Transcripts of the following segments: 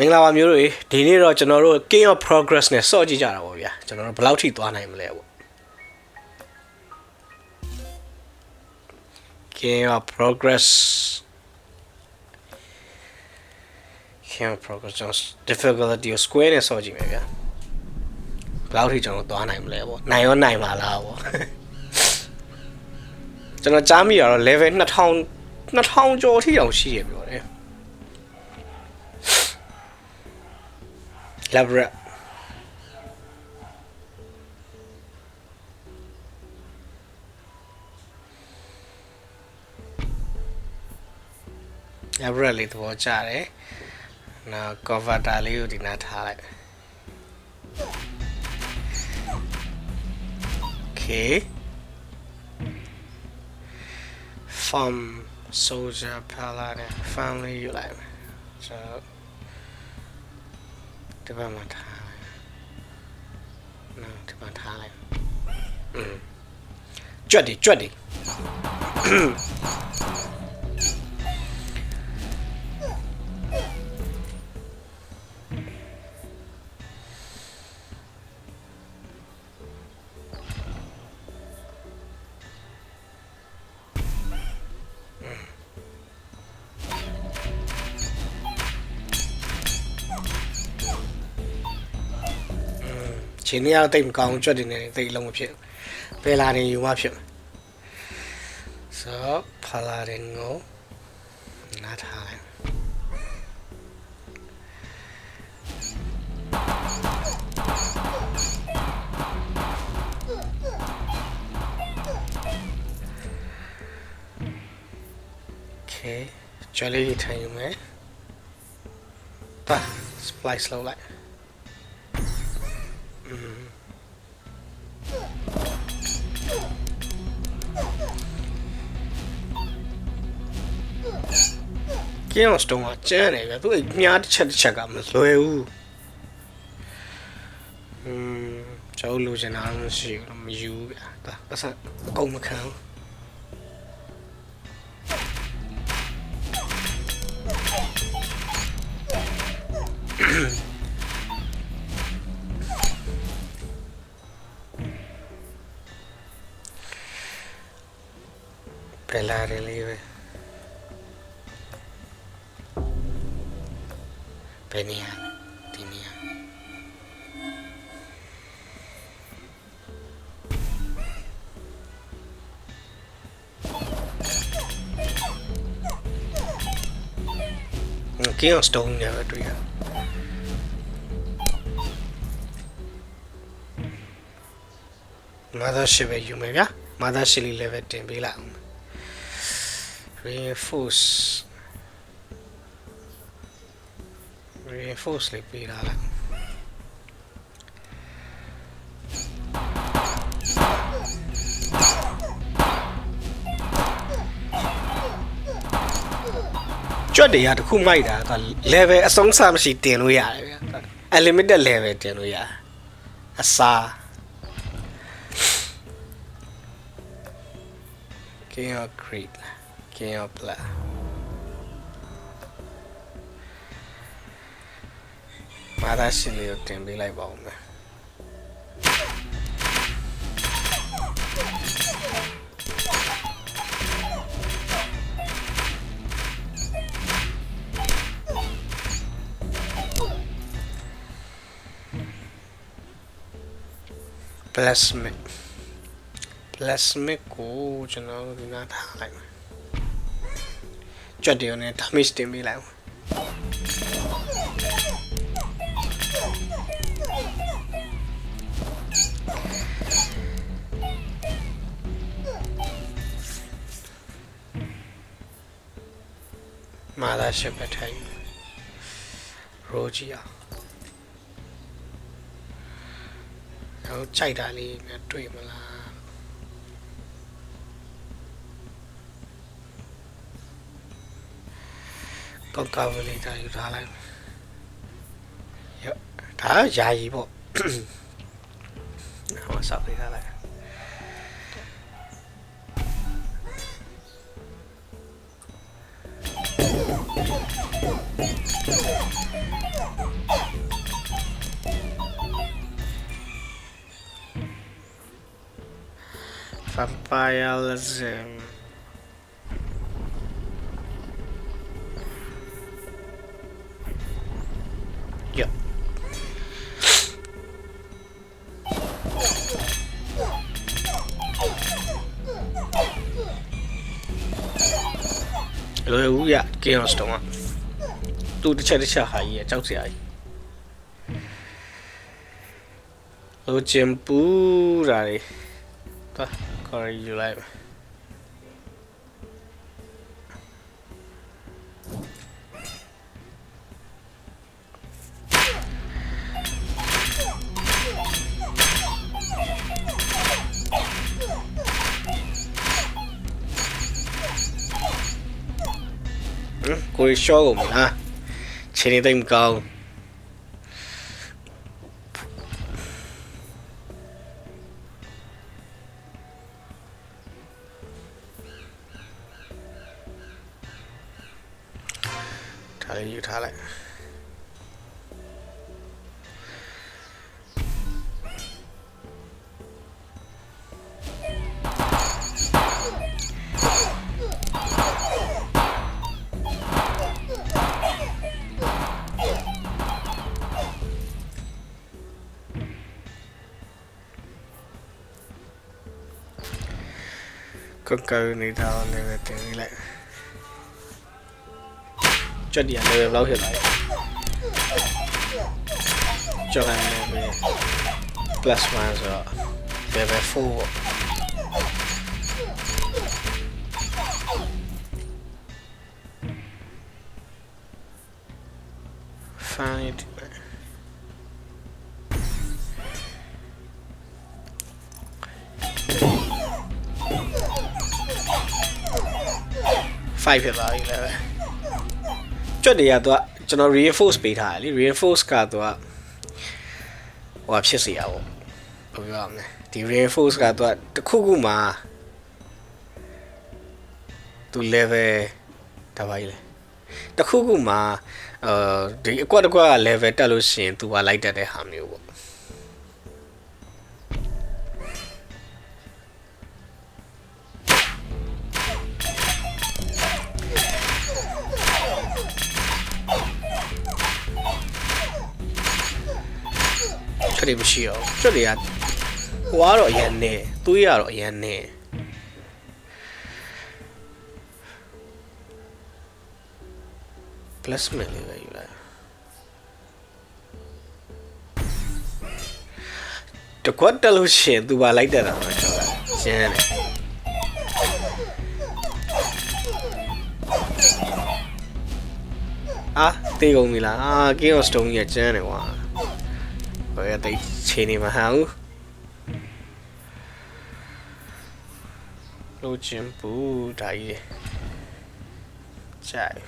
မင်္ဂလာပါမျိုးတွေဒီနေ့တော့ကျွန်တော်တို့ King of Progress နဲ့စော့ကြည့်ကြတာပေါ့ဗျာကျွန်တော်တို့ဘယ်လောက်ထိသွားနိုင်မလဲပေါ့ King of Progress King of Progress ကျွန်တော် difficulty ကို square နဲ့စော့ကြည့်မယ်ဗျာဘယ်လောက်ထိကျွန်တော်တို့သွားနိုင်မလဲပေါ့နိုင်ရောနိုင်ပါလားပေါ့ကျွန်တော်ကြားမိရတော့ level 2000 2000ကျော်အထိတောင်ရှိရပြောတယ် Labra လဘရလေးသဘောကျတယ်။နောက် cover တာလေးကိုဒီနားထားလိုက်။ Okay. Farm soldier ဖလာတယ် family ယူလိုက်မယ်။ဆိုတော့ ဒီဘက်မှာထားလိုက်။နော်ဒီဘက်ထားလိုက်။อืมကြွက်ဒီကြွက်ဒီ ချိန်နေရတိတ်မကောင်းကြွက်တင်နေတိတ်လုံးမဖြစ်ဘယ်လာရင်ယူမှဖြစ်ဆိုတော့ဖလာရင်ကိုနားထားလိုက်โอเคကြွက်လေးတွေထိုင်ယူမယ်ပါ splice လုပ်လိုက် ကင်းအောင်စတုံးကကျန်းတယ်ဗျသူအမြားတစ်ချက်တစ်ချက်ကမလွယ်ဘူးอืมကျောင်းလိုချင်တာတော့မရှိဘူးမယူဘူးဗျဒါပတ်စံအကုန်မခံဘူးပ ယ်လာတယ်လေးပဲဘယ်နေရာဒီနေရာကင်းအောင်စ reinforce reinforce လေးပေးထားလိုက်ကြွက်တွေကတခုမိုက်တာက level အဆုံးစမရှိတင်လို့ရတယ်ဗျာ unlimited level တင်လို့ရတယ်အစား King of Crete King of Black မာသာရှင်လေးကိုတင်ပေးလို က်ပါဦးမယ် plasmic plasmic ကိုကျွန်တော်တို့ဒီနားထား လိုက်မယ်ကြွက်တယ်နဲ့ damage တင်ပေးလိုက်အောင်မာသာရှစ်ပဲထိုင်ရိုဂျီယာတော့ကြိုက်တာလေးများတွေ့မလား 건가보니까 이거 하나 다 자이 뭐 아마 사비 하나 Vampire Legend chaos တော့ကသူတစ်ချက်တစ်ချက်ဟာကြီးရကြောက်စရာကြီးလိုချင်ပူတာလေသွားခေါ်ရယူ လိုက်မယ်ဟမ်ကိုရီရှော့ကုန်ပြီလားခြေနေသိမ့်မကောင်းထားလိုက် ယူထားလိုက်ကွန်ကာနေတာလည်း 5ဖြစ်သွားပြီလည်းပဲကြွက်တွေကသူကကျွန်တော် reinforce ပေးထားတယ်လေ reinforce ကသူကဟိုဟာဖြစ်စေရပေါ့ဘယ်လိုပြောရမလဲဒီ reinforce ကသူကတစ်ခုခုမှာသူ level ဒါပါကြီးလေတစ်ခုခုမှာအာဒီအကွက်တစ်ကွက်က level တက်လို့ရှိရင်သူကလိုက်တက်တဲ့ဟာမျိုးပေါ့ တ်တွေမရှိတော့ဘူးချွတ်တွေကဟွာတော့အရန်နေသွေးရတော့အရန်နေပလတ်မလေးပဲယူလိုက်တကွက်တက်လို့ရှရင်သူပါလိုက်တက်တာမှကျွန်တော်ကရှင်းတယ်အာတေးကုန်ပြီလားအာကင်းအောင်စတုံးကြီးကကျန်းတယ်ကွာ ဘယ်တိတ်ခြေနေမှာဟန်လိုချင်ပူဒါကြီးကြိုက်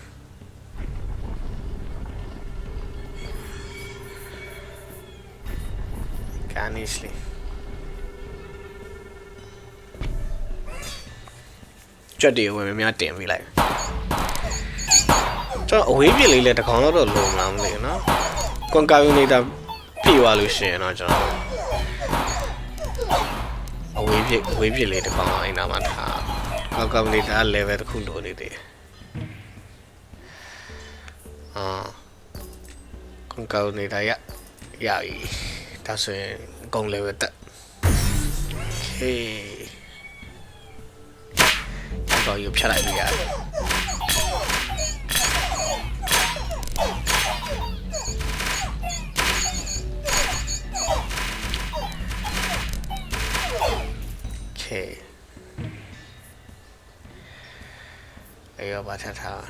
ကန်နီစလီကြက်တွေဝင်များများတင်ပြီးလို သိဘူးနော်ကွန်ကာယူနေတာပြေသွားလို့ရှိရင်တော့ကျွန်တော်အဝေးပြစ်အဝေးပြစ်လေးတစ်ခေါင်းအိမ်နာမှာထားကွန်ကာယူနေတာ level တစ်ခုလိုနေတယ်အာကွန်ကာယူနေတာရရပြီဒါဆိုရင်အကုန် level တက် okay တော့ယူဖြတ်လိုက်ပြီရတယ် အဲ့ရောဘာထထား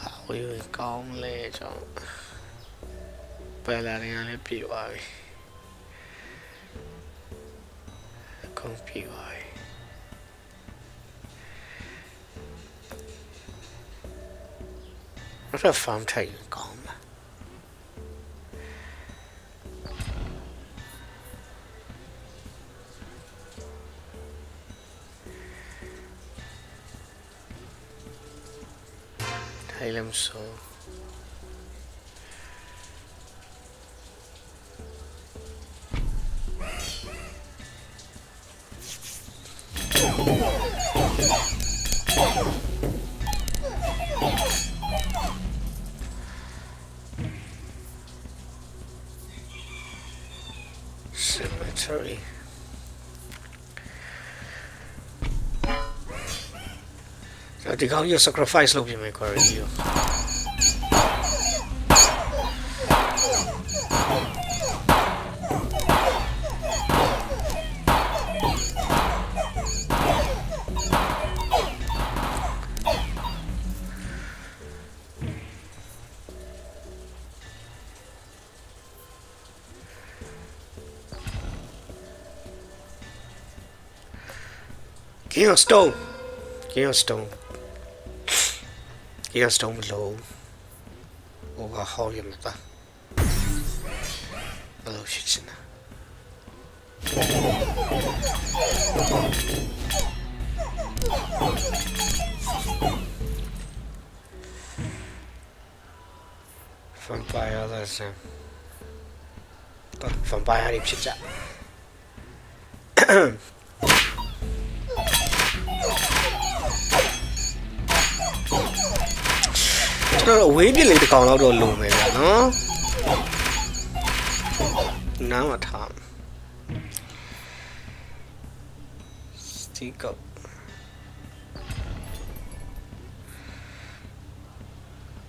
ဟာဝေးဝေးကောင်းလဲကျွန်တော် ပယ်လာရင်လည်းပြေသွားပြီခုံပြေသွားပြီအဲ့ဒါ farm ထိုင်ကောင်းလားထိုင်လည်းမဆိုး Wytykają your sacrifice lubimy Corey. Chaos Stone. Stone. ကင်း stone မလို့ overhaul ရမှာပါဘယ်လိုရှိချင်လဲ vampire လည်းစမ်းတော့ vampire တွေဖြစ် ကြကျွန်တော်တို့အဝေးပြစ်လေးတစ်ကောင်လောက်တော့လိုမယ်ဗျာနော်နားမထားစတီကောပ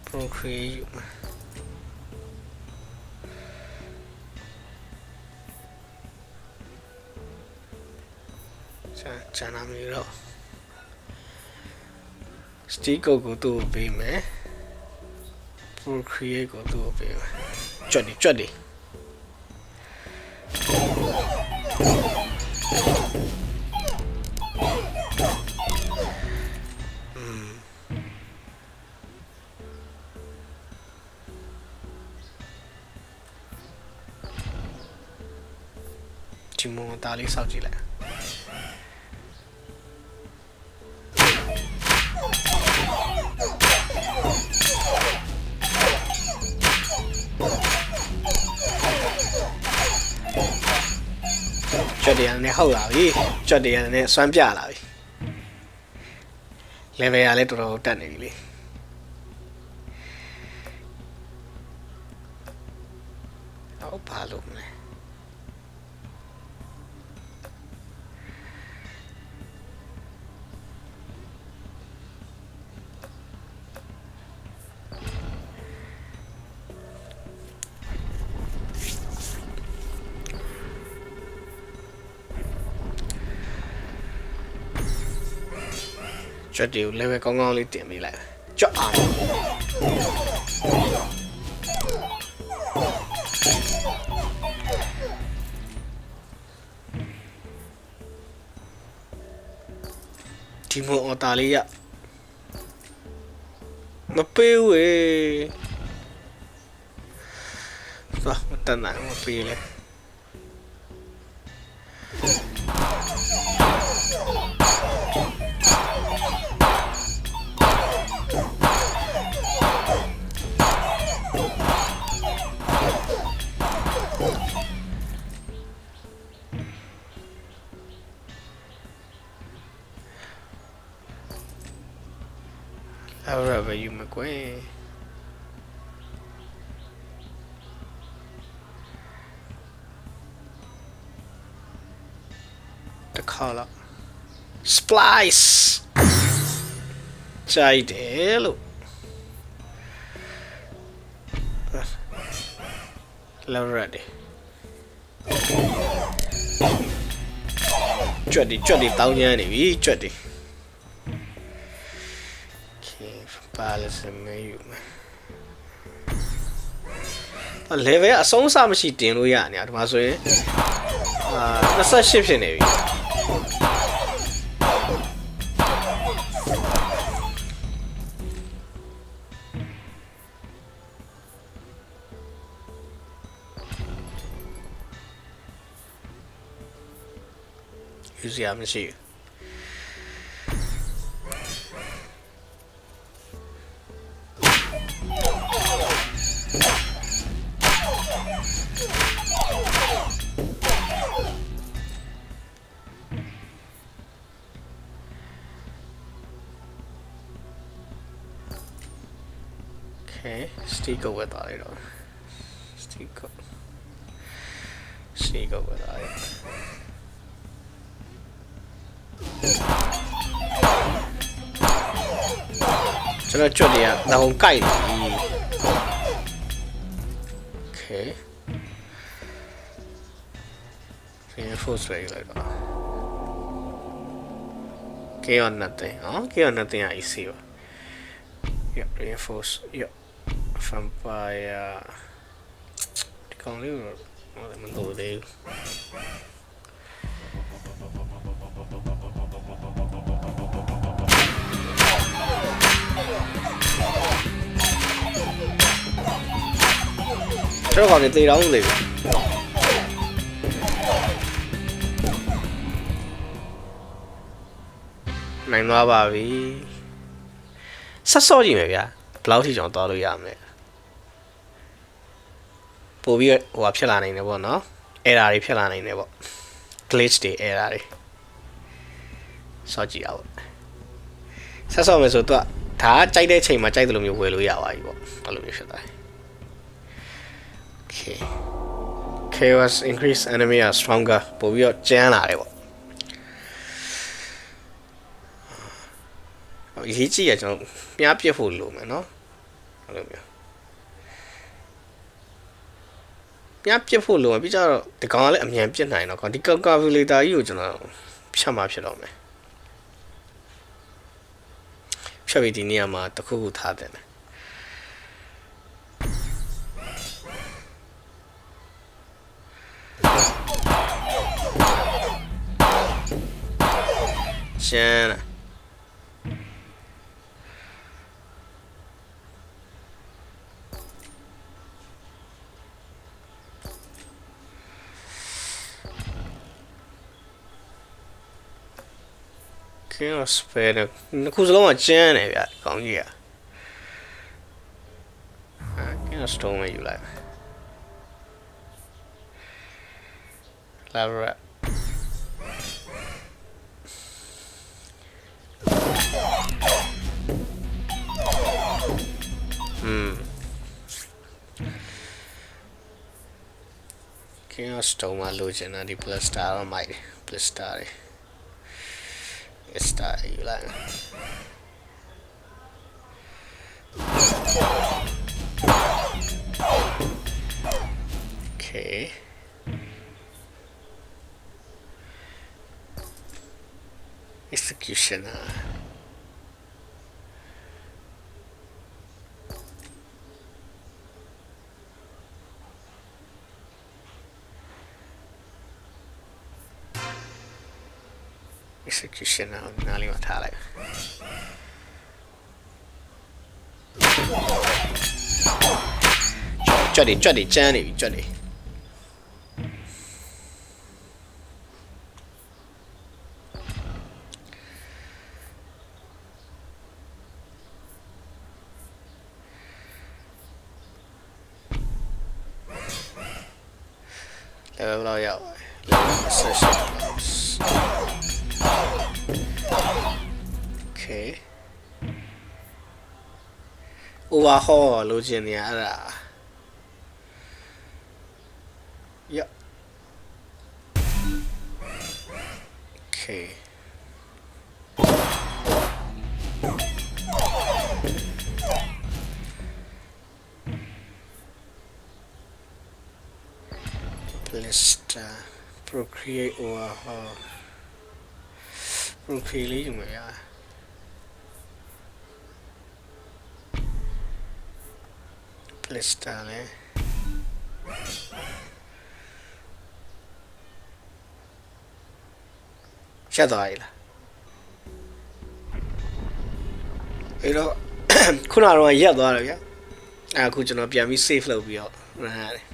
ရိုခရီယူချာချာနာမီတော့စတီကောကိုသူ့ကိုပေးမယ် procreate ကိုသူ့ကိုပေးမယ်ကြွက်နေကြွက်နေဒီမောဒါလေးစောက်ကြည့်လိုက် တရားနဲ့ဟုတ်လာပြီကြွက်တရားနဲ့စွမ်းပြလာပြီ level ကလည်းတော်တော်တက်နေပြီလေ ကြွက်တွေကို level ကောင်းကောင်းလေးတင်ပေးလိုက်ကြွက်အောင်ဒီမိုအော်တာလေးရမပေးဝေး သွားမတန်နိုင်မပေးလေအဲ့ဒါပဲယူမကွယ်တခါလောက် splice ကြိုက်တယ်လို့လောက်ရတယ်ကြွက်ဒီကြွက်ဒီတောင်းရမ်းနေပြီကြွက်ဒီ အာလစ်ဆန်မဲယူမယ်အ level အဆုံးအစမရှိတင်လို့ရနေတယ်ဒီမှာဆိုရင်အာ28ဖြစ်နေပြီယူစရာမရှိဘူး stick ကိုဝယ်သွားလိုက်တော့ stick ကို stick ကိုဝယ်သွားလိုက်ကျွန်တော်ကြွက်တွေကနောင်ကိုက်နေပြီ Okay reinforce လိုက်လိုက်တော့ Okay on nothing ဟော Okay on nothing อ่ะ easy ပါ Yeah, reinforce. Yeah. Vampire. ဒီကောင်လေးကိုတော့မလို့သေးဘူးကျွန်တော်ကောင်နေတေတောင်းလေပြီနိုင်သွားပါပြီဆက်စော့ကြည့်မယ်ဗျာဘယ်လောက်ထိကျွန်တော်သွားလို့ရမလဲ ပို့ပြီးဟိုဟာဖြစ်လာနိုင်တယ်ပေါ့နော် error တွေဖြစ်လာနိုင်တယ်ပေါ့ glitch တွေ error တွေစော့ကြည့်အောင်ဆက်စော့မယ်ဆိုတော့ဒါကကြိုက်တဲ့ချိန်မှာကြိုက်တယ်လို့မျိုးဝယ်လို့ရပါပြီပေါ့အဲ့လိုမျိုးဖြစ်သွားတယ် okay chaos increase enemy are stronger ပို့ပြီးတော့ကျန်းလာတယ်ပေါ့အရေးကြီးရကျွန်တော်ပြားပြစ်ဖို့လိုမယ်နော်အဲ့လိုမျိုး ပြားပြစ်ဖို့လိုမယ်ပြီးကြတော့ဒီကောင်ကလည်းအမြန်ပြစ်နိုင်တော့ကောင်ဒီ calculator ကြီးကိုကျွန်တော်ဖြတ်မှဖြစ်တော့မယ်ဖြတ်ပြီးဒီနေရာမှာတစ်ခုခုထားတယ်ရှင်းလား ကင်းစပယ်နှစ်ခုစလုံးကကျန်းတယ်ဗျာကောင်းကြီးอ่ะအာကင်းစတုံးမယူလိုက်လာရ อืม Chaos Stone မှာလိုချင်တာဒီ Blaster တော့မိုက်တယ် Blaster တွေ Star ယူလိုက်မယ် Okay executioner ။ execution အောင်နားလေးမှာထားလိုက်ကြွက်တွေကြွက်တွေကျန်းနေပြီကြွက်တွေ Overhaul လိုချင်နေရအဲ့ဒါ Yep. Okay. Blister procreate overhaul procreate လေးယူမယ်ရ Blister လေရှက်သွားပြီလားအဲ့တော့ခုနကတော့ရက်သွားတယ်ဗျအဲ့အခုကျွန်တော်ပြန်ပြီး save လုပ်ပြီးတော့ရဟရတယ်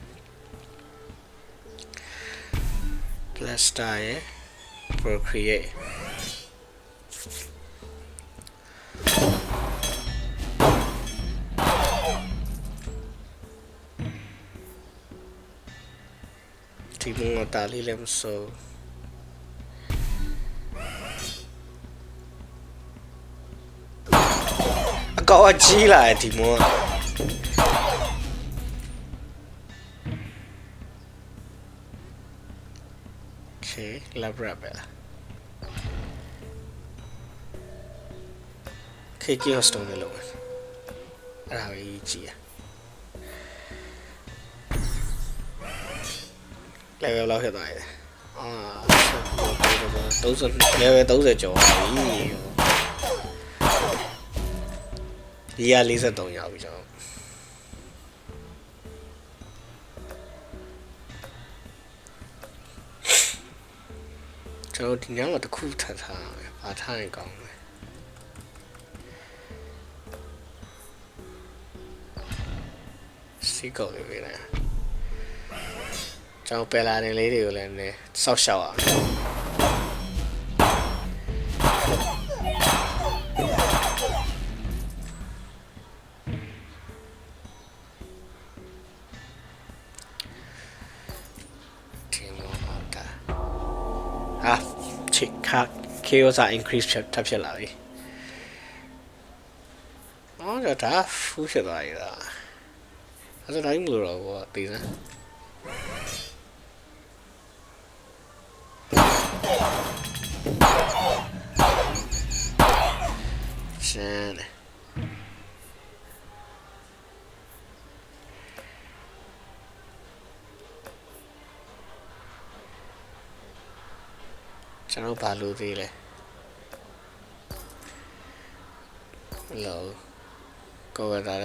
Blister ရယ် procreate ဒီမုံတာလေးလည်းမစိုးအကောအကြီးလာတယ်ဒီမုံက Okay, lab wrap ပဲလား KK Hostel နဲ့လုပ်မယ်အဲ့ဒါပဲကြည့်ရ level လောက်ဖြစ်သွားတယ်အာ30 level 30ကျော်ပါပြီဒီက43ရောက်ပြီကျွန်တော်ကျွန်တော်ဒီညမှာတစ်ခုထပ်ထားရမယ်။ဘာထားရင်ကောင်းလဲ။စီကောလေးပဲလား။ ကျွန်တော်ပယ်လာတဲ့လေးတွေကိုလည်းနည်းစောက်ရှောက်အောင်ဒီမောတာဟာချစ်ခါ chaos အ increase ဖြစ်ထပ်ဖြစ်လာပြီ။အော်ဒါဖူးဖြစ်သွားရတာ။အဲ့ဒါတိုင်းမလို့တော့ဘောတည်စမ်း ရှင်းတယ်ကျွန်တော်ဘာလို့သေးလဲမလို့ကိုယ်ကဒါ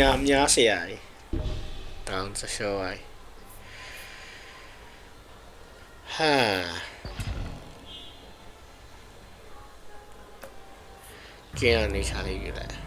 ยาม냠냠세아이땅자쇼아이ฮ่าเกี่มนี้ชาลีอยู่แหละ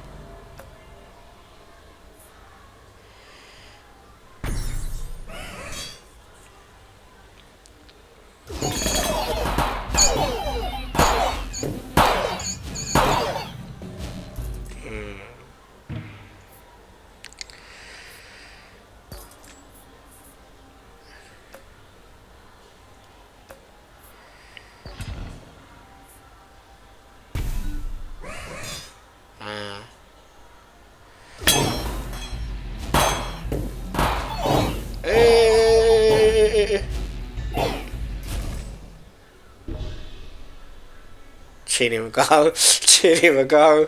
ခြေနေမကောင်းခြေနေမကောင်း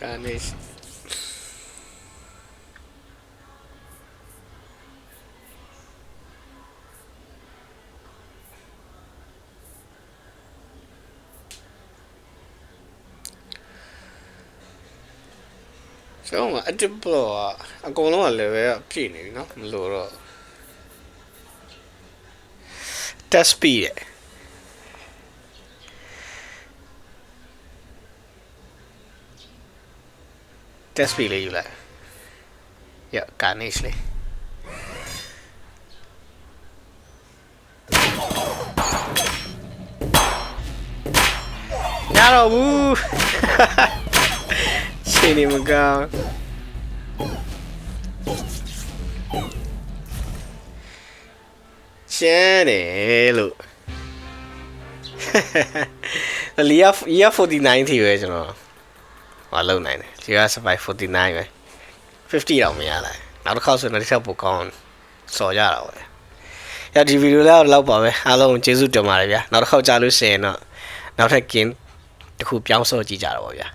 ကနေ ကျွန်တော်ကအတစ်ဘလော့ကအကုန်လုံးက level ကပြည့်နေပြီเนาะမလို့တော့ test speed ရဲ့ test speed လေးယူလိုက် ရ carnage လေးညတော့ဘူးချိန်နေမကောင်းရှင်းတယ်လို့လီယာလီယာ49ထိပဲကျွန်တော်ဟောလုံနိုင်တယ်လီယာ survive 49ပဲ50တော့မရလိုက်နောက်တစ်ခေါက်ဆိုတော့တစ်ချက်ပိုကောင်းစော်ရတာပဲရဒီဗီဒီယိုလေးတော့ပါပဲအားလုံးကျေးဇူးတင်ပါတယ်ဗျာနောက်တစ်ခေါက်ကြာလို့ရှိရင်တော့နောက်ထပ် game တစ်ခုပြောင်းစော်ကြည့်ကြတော့ပါဗျာ